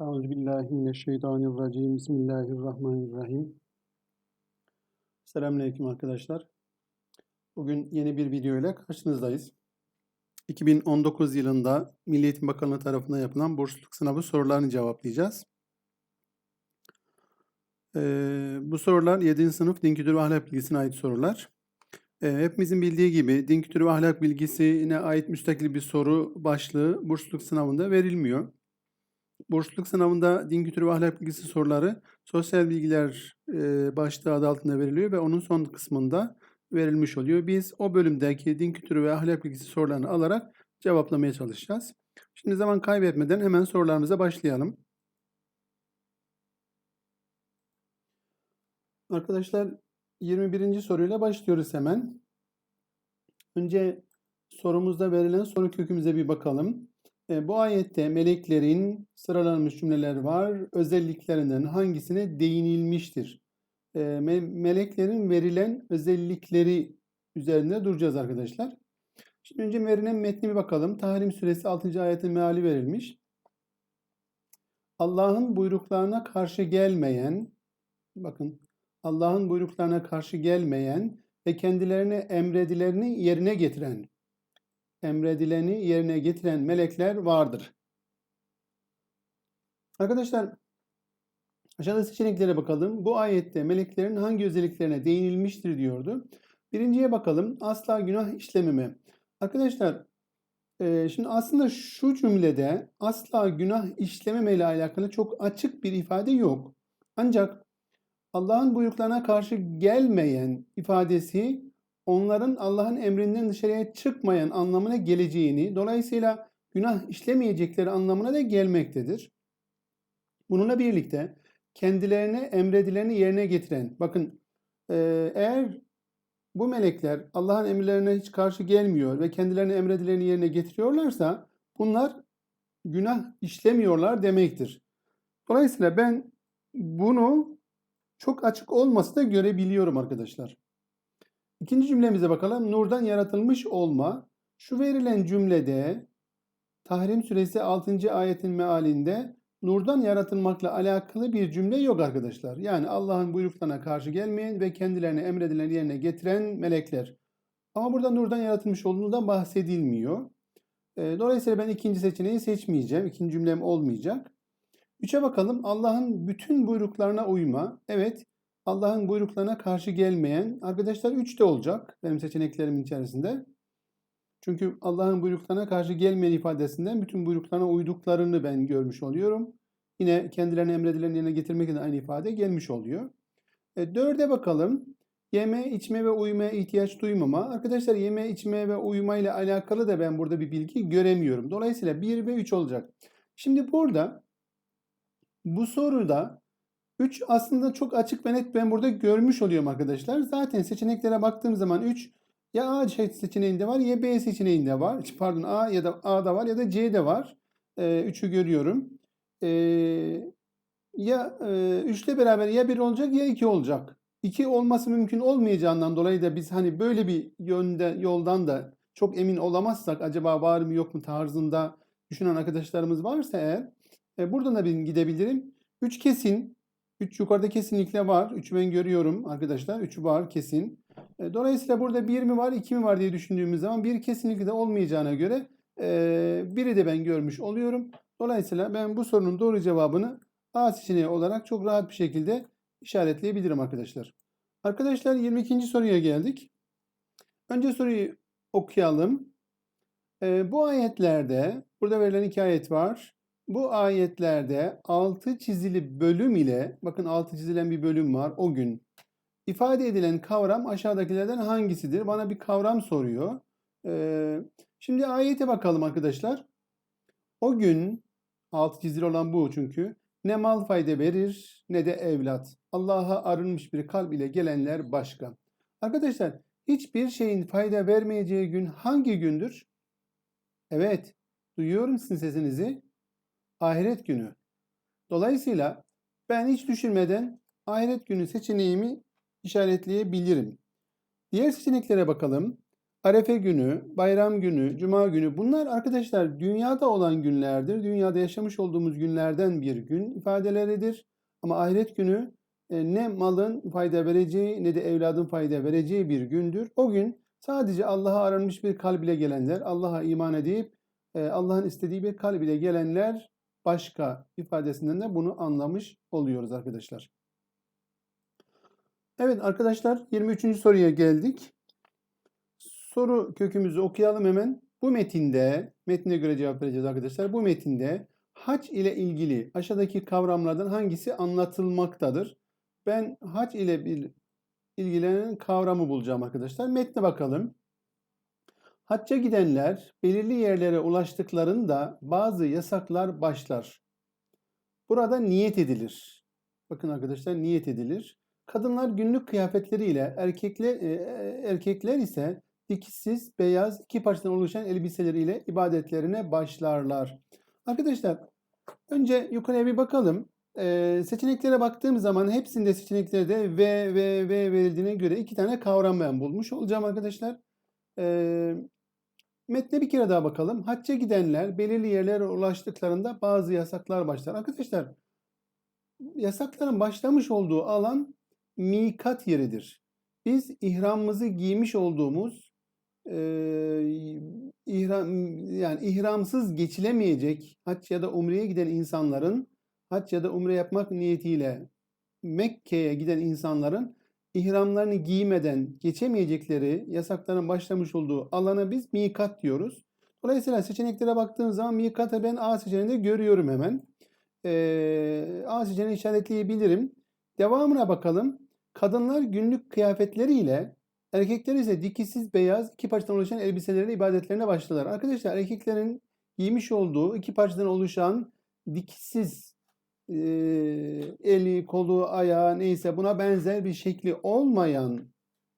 Euzubillahimineşşeytanirracim. Bismillahirrahmanirrahim. Selamünaleyküm arkadaşlar. Bugün yeni bir video ile karşınızdayız. 2019 yılında Milli Eğitim Bakanlığı tarafından yapılan bursluluk sınavı sorularını cevaplayacağız. Ee, bu sorular 7. sınıf din kültürü ve ahlak bilgisine ait sorular. Ee, hepimizin bildiği gibi din kültürü ve ahlak bilgisine ait müstakil bir soru başlığı bursluluk sınavında verilmiyor. Bursluluk sınavında din kültürü ve ahlak bilgisi soruları sosyal bilgiler e, başlığı adı altında veriliyor ve onun son kısmında verilmiş oluyor. Biz o bölümdeki din kültürü ve ahlak bilgisi sorularını alarak cevaplamaya çalışacağız. Şimdi zaman kaybetmeden hemen sorularımıza başlayalım. Arkadaşlar 21. soruyla başlıyoruz hemen. Önce sorumuzda verilen soru kökümüze bir bakalım. E, bu ayette meleklerin sıralanmış cümleler var. Özelliklerinden hangisine değinilmiştir? E, me- meleklerin verilen özellikleri üzerinde duracağız arkadaşlar. Şimdi önce verilen metni bir bakalım. Tahrim suresi 6. ayetin meali verilmiş. Allah'ın buyruklarına karşı gelmeyen, bakın Allah'ın buyruklarına karşı gelmeyen ve kendilerine emredilerini yerine getiren, emredileni yerine getiren melekler vardır. Arkadaşlar aşağıda seçeneklere bakalım. Bu ayette meleklerin hangi özelliklerine değinilmiştir diyordu. Birinciye bakalım. Asla günah işlememe. Arkadaşlar e, şimdi aslında şu cümlede asla günah işlememe ile alakalı çok açık bir ifade yok. Ancak Allah'ın buyruklarına karşı gelmeyen ifadesi onların Allah'ın emrinden dışarıya çıkmayan anlamına geleceğini, dolayısıyla günah işlemeyecekleri anlamına da gelmektedir. Bununla birlikte kendilerine emredileni yerine getiren, bakın e, eğer bu melekler Allah'ın emirlerine hiç karşı gelmiyor ve kendilerine emredileni yerine getiriyorlarsa bunlar günah işlemiyorlar demektir. Dolayısıyla ben bunu çok açık olmasa da görebiliyorum arkadaşlar. İkinci cümlemize bakalım. Nurdan yaratılmış olma. Şu verilen cümlede Tahrim suresi 6. ayetin mealinde nurdan yaratılmakla alakalı bir cümle yok arkadaşlar. Yani Allah'ın buyruklarına karşı gelmeyen ve kendilerine emredilen yerine getiren melekler. Ama burada nurdan yaratılmış olduğundan bahsedilmiyor. E, Dolayısıyla ben ikinci seçeneği seçmeyeceğim. İkinci cümlem olmayacak. Üçe bakalım. Allah'ın bütün buyruklarına uyma. Evet. Allah'ın buyruklarına karşı gelmeyen arkadaşlar 3 de olacak benim seçeneklerimin içerisinde. Çünkü Allah'ın buyruklarına karşı gelmeyen ifadesinden bütün buyruklarına uyduklarını ben görmüş oluyorum. Yine kendilerine emredilen yerine getirmek için aynı ifade gelmiş oluyor. E, dörde bakalım. Yeme, içme ve uyumaya ihtiyaç duymama. Arkadaşlar yeme, içme ve uyuma ile alakalı da ben burada bir bilgi göremiyorum. Dolayısıyla 1 ve 3 olacak. Şimdi burada bu soruda 3 aslında çok açık ve net ben burada görmüş oluyorum arkadaşlar. Zaten seçeneklere baktığım zaman 3 ya A seçeneğinde var ya B seçeneğinde var. Pardon A ya da A'da var ya da C'de var. 3'ü ee, görüyorum. Ee, ya 3 ile beraber ya 1 olacak ya 2 olacak. 2 olması mümkün olmayacağından dolayı da biz hani böyle bir yönde yoldan da çok emin olamazsak acaba var mı yok mu tarzında düşünen arkadaşlarımız varsa eğer e, buradan da ben gidebilirim. 3 kesin 3 yukarıda kesinlikle var. 3'ü ben görüyorum arkadaşlar. 3 var kesin. E, dolayısıyla burada 1 mi var 2 mi var diye düşündüğümüz zaman 1 kesinlikle olmayacağına göre e, biri de ben görmüş oluyorum. Dolayısıyla ben bu sorunun doğru cevabını A seçeneği olarak çok rahat bir şekilde işaretleyebilirim arkadaşlar. Arkadaşlar 22. soruya geldik. Önce soruyu okuyalım. E, bu ayetlerde burada verilen iki ayet var. Bu ayetlerde altı çizili bölüm ile bakın altı çizilen bir bölüm var o gün. ifade edilen kavram aşağıdakilerden hangisidir? Bana bir kavram soruyor. Ee, şimdi ayete bakalım arkadaşlar. O gün altı çizili olan bu çünkü ne mal fayda verir ne de evlat. Allah'a arınmış bir kalp ile gelenler başka. Arkadaşlar hiçbir şeyin fayda vermeyeceği gün hangi gündür? Evet duyuyorum sizin sesinizi ahiret günü. Dolayısıyla ben hiç düşünmeden ahiret günü seçeneğimi işaretleyebilirim. Diğer seçeneklere bakalım. Arefe günü, bayram günü, cuma günü bunlar arkadaşlar dünyada olan günlerdir. Dünyada yaşamış olduğumuz günlerden bir gün ifadeleridir. Ama ahiret günü e, ne malın fayda vereceği ne de evladın fayda vereceği bir gündür. O gün sadece Allah'a aranmış bir kalb ile gelenler, Allah'a iman edip e, Allah'ın istediği bir kalb ile gelenler başka ifadesinden de bunu anlamış oluyoruz arkadaşlar. Evet arkadaşlar 23. soruya geldik. Soru kökümüzü okuyalım hemen. Bu metinde, metne göre cevap vereceğiz arkadaşlar. Bu metinde hac ile ilgili aşağıdaki kavramlardan hangisi anlatılmaktadır? Ben hac ile bir ilgilenen kavramı bulacağım arkadaşlar. Metne bakalım. Hacca gidenler belirli yerlere ulaştıklarında bazı yasaklar başlar. Burada niyet edilir. Bakın arkadaşlar niyet edilir. Kadınlar günlük kıyafetleriyle erkekler, e, erkekler ise dikişsiz, beyaz, iki parçadan oluşan elbiseleriyle ibadetlerine başlarlar. Arkadaşlar önce yukarıya bir bakalım. Ee, seçeneklere baktığım zaman hepsinde seçeneklerde V, V, V verildiğine göre iki tane kavram ben bulmuş olacağım arkadaşlar. Ee, metne bir kere daha bakalım. Hacca gidenler belirli yerlere ulaştıklarında bazı yasaklar başlar. Arkadaşlar yasakların başlamış olduğu alan mikat yeridir. Biz ihramımızı giymiş olduğumuz e, ihram yani ihramsız geçilemeyecek hac ya da umreye giden insanların hac ya da umre yapmak niyetiyle Mekke'ye giden insanların ihramlarını giymeden geçemeyecekleri yasakların başlamış olduğu alana biz mikat diyoruz. Dolayısıyla seçeneklere baktığım zaman mikatı ben A seçeneğinde görüyorum hemen. Ee, A seçeneğini işaretleyebilirim. Devamına bakalım. Kadınlar günlük kıyafetleriyle erkekler ise dikişsiz beyaz iki parçadan oluşan elbiseleriyle ibadetlerine başladılar. Arkadaşlar erkeklerin giymiş olduğu iki parçadan oluşan dikişsiz e, eli, kolu, ayağı neyse buna benzer bir şekli olmayan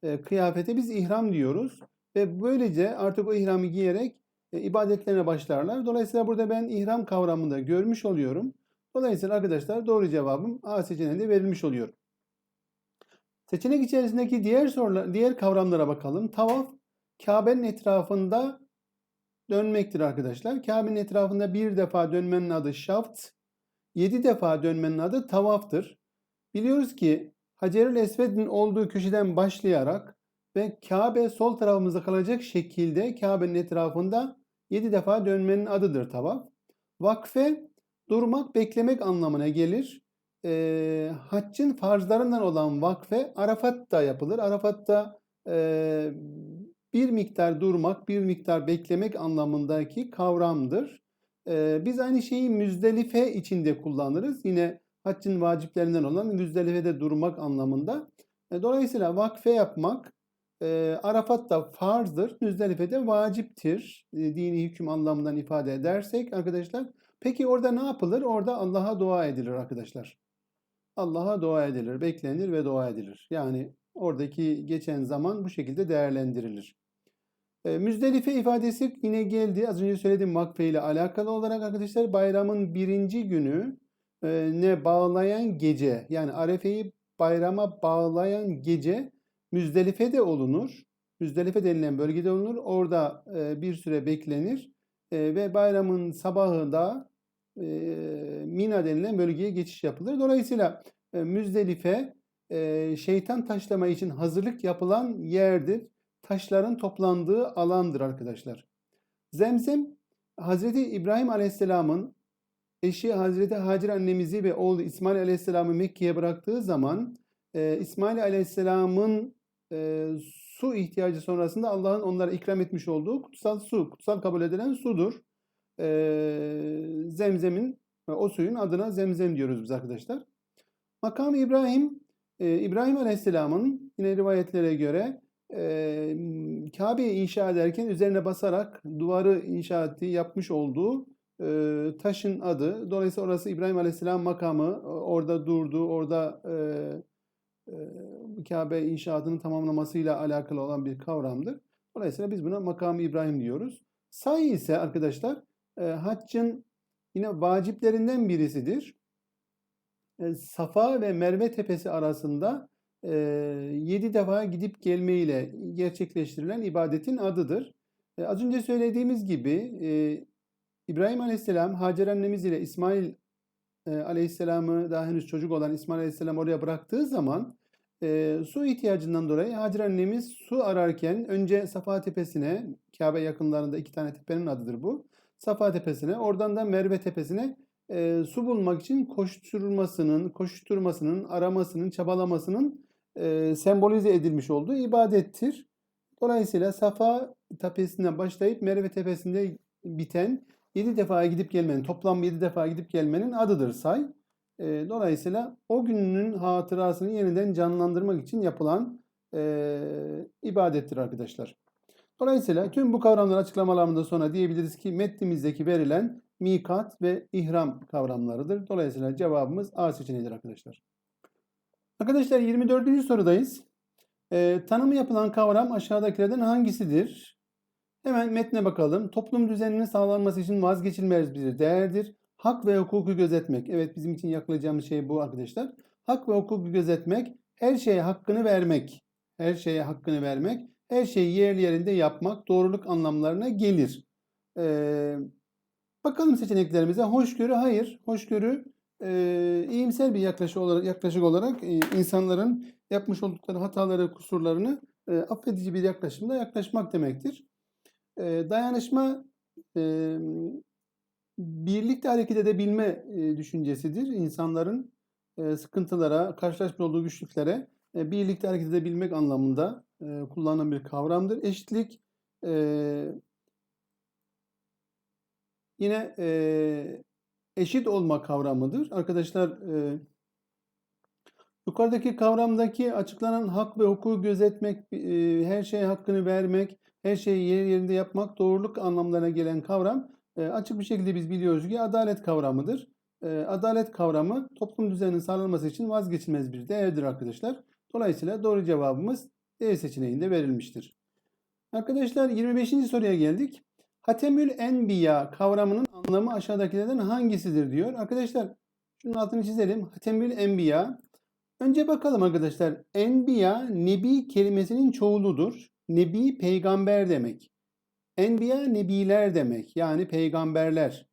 e, kıyafete biz ihram diyoruz. Ve böylece artık o ihramı giyerek e, ibadetlerine başlarlar. Dolayısıyla burada ben ihram kavramında görmüş oluyorum. Dolayısıyla arkadaşlar doğru cevabım A seçeneğinde verilmiş oluyor. Seçenek içerisindeki diğer sorular, diğer kavramlara bakalım. Tavaf Kabe'nin etrafında dönmektir arkadaşlar. Kabe'nin etrafında bir defa dönmenin adı şaft, yedi defa dönmenin adı tavaftır. Biliyoruz ki Hacer-ül Esved'in olduğu köşeden başlayarak ve Kabe sol tarafımızda kalacak şekilde Kabe'nin etrafında yedi defa dönmenin adıdır tavaf. Vakfe durmak, beklemek anlamına gelir e, haccın farzlarından olan vakfe Arafat'ta yapılır. Arafat'ta e, bir miktar durmak, bir miktar beklemek anlamındaki kavramdır. E, biz aynı şeyi Müzdelife içinde kullanırız. Yine haccın vaciplerinden olan Müzdelife'de durmak anlamında. E, dolayısıyla vakfe yapmak e, Arafat'ta farzdır, Müzdelife'de vaciptir. E, dini hüküm anlamından ifade edersek arkadaşlar. Peki orada ne yapılır? Orada Allah'a dua edilir arkadaşlar. Allah'a dua edilir, beklenir ve dua edilir. Yani oradaki geçen zaman bu şekilde değerlendirilir. E, Müzdelife ifadesi yine geldi. Az önce söylediğim vakfe ile alakalı olarak arkadaşlar bayramın birinci günü e, ne bağlayan gece yani Arefe'yi bayrama bağlayan gece Müzdelife'de olunur. Müzdelife denilen bölgede olunur. Orada e, bir süre beklenir ve bayramın sabahında e, Mina denilen bölgeye geçiş yapılır. Dolayısıyla Müzdelife şeytan taşlama için hazırlık yapılan yerdir. Taşların toplandığı alandır arkadaşlar. Zemzem Hazreti İbrahim Aleyhisselam'ın eşi Hazreti Hacer annemizi ve oğlu İsmail Aleyhisselam'ı Mekke'ye bıraktığı zaman e, İsmail Aleyhisselam'ın e, su ihtiyacı sonrasında Allah'ın onlara ikram etmiş olduğu kutsal su, kutsal kabul edilen sudur e, zemzemin o suyun adına zemzem diyoruz biz arkadaşlar. Makam İbrahim e, İbrahim Aleyhisselam'ın yine rivayetlere göre e, Kabe'yi inşa ederken üzerine basarak duvarı inşa ettiği yapmış olduğu e, taşın adı. Dolayısıyla orası İbrahim Aleyhisselam makamı. Orada durdu. Orada e, e, Kabe inşaatının tamamlamasıyla alakalı olan bir kavramdır. Dolayısıyla biz buna makam İbrahim diyoruz. Say ise arkadaşlar e, haccın yine vaciplerinden birisidir. E, Safa ve Merve tepesi arasında 7 defa gidip gelmeyle gerçekleştirilen ibadetin adıdır. Az önce söylediğimiz gibi İbrahim Aleyhisselam Hacer annemiz ile İsmail Aleyhisselam'ı daha henüz çocuk olan İsmail Aleyhisselam oraya bıraktığı zaman e, su ihtiyacından dolayı Hacer annemiz su ararken önce Safa Tepesi'ne, Kabe yakınlarında iki tane tepenin adıdır bu. Safa Tepesi'ne, oradan da Merve Tepesi'ne e, su bulmak için koşturmasının, koşturmasının, aramasının, çabalamasının e, sembolize edilmiş olduğu ibadettir. Dolayısıyla Safa Tepesi'ne başlayıp Merve Tepesi'nde biten 7 defa gidip gelmenin, toplam 7 defa gidip gelmenin adıdır say. E, dolayısıyla o günün hatırasını yeniden canlandırmak için yapılan e, ibadettir arkadaşlar. Dolayısıyla tüm bu kavramları açıklamalarımdan sonra diyebiliriz ki metnimizdeki verilen mikat ve ihram kavramlarıdır. Dolayısıyla cevabımız A seçeneğidir arkadaşlar. Arkadaşlar 24. sorudayız. Ee, tanımı yapılan kavram aşağıdakilerden hangisidir? Hemen metne bakalım. Toplum düzeninin sağlanması için vazgeçilmez bir değerdir. Hak ve hukuku gözetmek. Evet bizim için yaklayacağımız şey bu arkadaşlar. Hak ve hukuku gözetmek, her şeye hakkını vermek. Her şeye hakkını vermek, her şeyi yerli yerinde yapmak doğruluk anlamlarına gelir. Ee, bakalım seçeneklerimize. Hoşgörü hayır. Hoşgörü e, iyimser bir yaklaşık olarak, yaklaşık olarak e, insanların yapmış oldukları hataları, kusurlarını e, affedici bir yaklaşımda yaklaşmak demektir. E, dayanışma e, birlikte hareket edebilme e, düşüncesidir. İnsanların e, sıkıntılara, karşılaşmış olduğu güçlüklere e, birlikte hareket edebilmek anlamında e, kullanılan bir kavramdır. Eşitlik e, yine e, eşit olma kavramıdır. Arkadaşlar e, yukarıdaki kavramdaki açıklanan hak ve hukuku gözetmek, e, her şeye hakkını vermek, her şeyi yer yerinde yapmak doğruluk anlamlarına gelen kavram e, açık bir şekilde biz biliyoruz ki adalet kavramıdır. E, adalet kavramı toplum düzeninin sağlanması için vazgeçilmez bir değerdir arkadaşlar. Dolayısıyla doğru cevabımız D seçeneğinde verilmiştir. Arkadaşlar 25. soruya geldik. Hatemül Enbiya kavramının anlamı aşağıdakilerden hangisidir diyor. Arkadaşlar şunun altını çizelim. Hatemül Enbiya. Önce bakalım arkadaşlar. Enbiya nebi kelimesinin çoğuludur. Nebi peygamber demek. Enbiya nebiler demek. Yani peygamberler.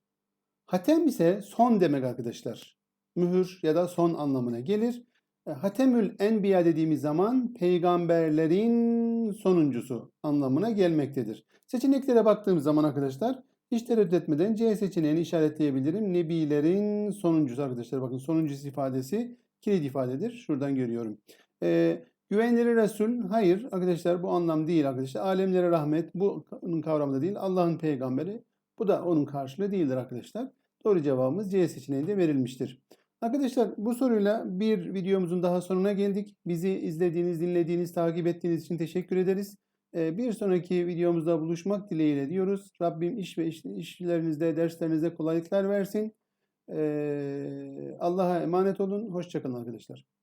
Hatem ise son demek arkadaşlar. Mühür ya da son anlamına gelir. E, Hatemül Enbiya dediğimiz zaman peygamberlerin sonuncusu anlamına gelmektedir. Seçeneklere baktığımız zaman arkadaşlar hiç tereddüt etmeden C seçeneğini işaretleyebilirim. Nebilerin sonuncusu arkadaşlar. Bakın sonuncusu ifadesi kilit ifadedir. Şuradan görüyorum. Ee, güvenilir Resul. Hayır arkadaşlar bu anlam değil arkadaşlar. Alemlere rahmet bu onun kavramı değil. Allah'ın peygamberi. Bu da onun karşılığı değildir arkadaşlar. Doğru cevabımız C seçeneğinde verilmiştir. Arkadaşlar bu soruyla bir videomuzun daha sonuna geldik. Bizi izlediğiniz, dinlediğiniz, takip ettiğiniz için teşekkür ederiz. Ee, Bir sonraki videomuzda buluşmak dileğiyle diyoruz. Rabbim iş ve iş, işlerinizde, derslerinizde kolaylıklar versin. Ee, Allah'a emanet olun. Hoşçakalın arkadaşlar.